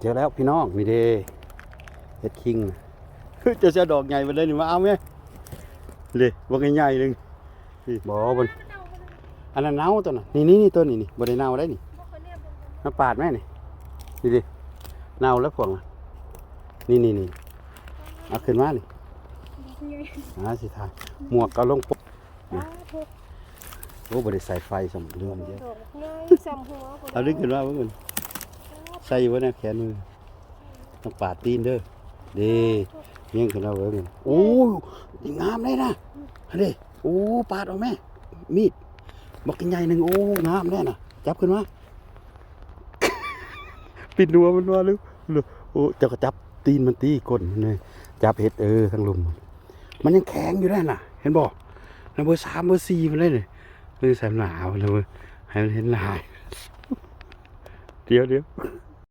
เจอแล้วพี่น้องมีเดเฮ็ดคิงเฮ้ยจะเสียดอกใหญ่มาได้นี่มาเอาไหมเลยบ่ใหญ่ๆหนึงนี่บ่บนอันนั้นเน่าตัวน่ะนี่นี่นี่ตัวนี้นี่บ่ได้เน่าได้นี่มาปาดแม่นี่นี่ดิเน่าแล้วพวงน่ะนี่นี่นี่เอาขึ้นมานี่อ่าสิทายหมวกก็ลงปุ๊บโอ้บ่ได้ใส่ไฟสมเรื่องเยอะง่ายซ้ำหัวเอาดึงขึ้นมาเบิ่งมัน ใส่ไว้ในแขนมือต้องปาดตีนเด้อด้เลี้ยงขึ้นมาเบิ่งมันโอ้ยงามเลยนะอันนี้โอ้ปาดเอาแม่ มีดบักใหญ่หนึ่งโอ้งามแน่น่ะ จับขึ้นมาปิดหัวมันมาลูกลูกโอ้เจ้าก็จับตีนมันตีก้นเลยจับเห็ดเออทั้งลุมมันยังแข็งอยู่ได้น่ะ เห็นบ่นะเบอร์สามเบอร์สี่มันเลยเนี่ยเบอร์สามหนาวเลยเว้ยให้มันเห็นหนายเดี๋ยวเดี๋ยว